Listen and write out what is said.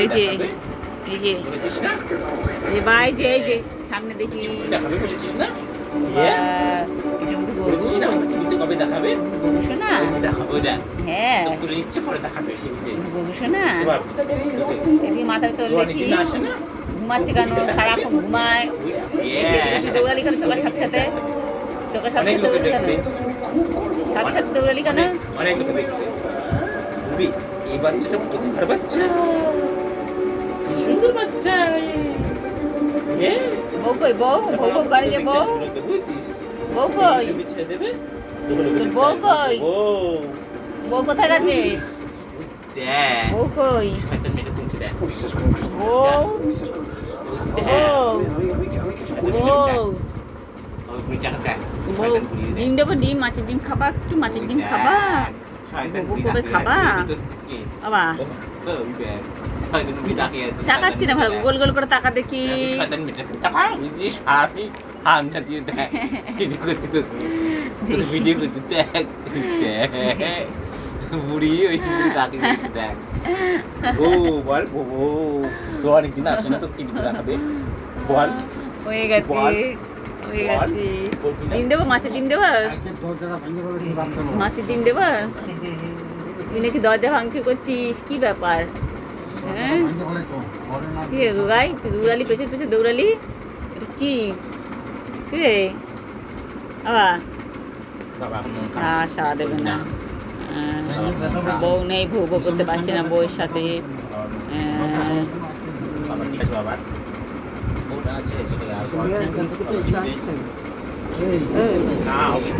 এই যে এই যে এই ভাই যে এই যে সামনে দেখি। হ্যাঁ? হ্যাঁ তো মাথার তোর রোয়া দেখি। ঘুমাচ্ছে কেন? সারাক্ষণ ঘুমায়. তুই দৌড়ালি কেন? চোখের সাথে সাথে? চোখের সাথে সাথে দৌড়ালি কেন? সাথে সাথে দৌড়ালি কেন? অনেক- অনেক লোকে দেখবে। এই বাচ্চাটা বাচ্চা? সুন্দর বাচ্চা এ। বউ কই বউ বউ বউ বাড়ি যে বউ বউ কই? দেবে? বউ কই? বউ। কোথায় গেছে? দেখ। বউ কই? মেয়েটা তুলছে দেখ। বউ। দেখ। ডিম দেবো ডিম মাছের ডিম খাবা? একটু মাছের ডিম খাবা? খাবা? আছে। বাবা। তাকাচ্ছি না ভালো গোল গোল করে তাকা দেখি। ভিডিও করছি। বুড়ি ওই দেখ। ও বল ও ও তো অনেকদিন আসে না তো টিভিতে দেখাবে বল হয়ে গেছে হয়ে গেছে। ডিম দেবো মাছের ডিম দেবো? মাছের ডিম দেবো? তুই নাকি দরজা ভাঙচুর করছিস? কি ব্যাপার? হ্যাঁ? কি রে তুই দৌড়ালি পেছনে পেছনে দৌড়ালি? কি? কি রে? বাবা। বাবা আর খারাপ। সারা দেবে না। বউ নেই ভৌ ভৌ করতে পারছি না বউয়ের সাথে। আছে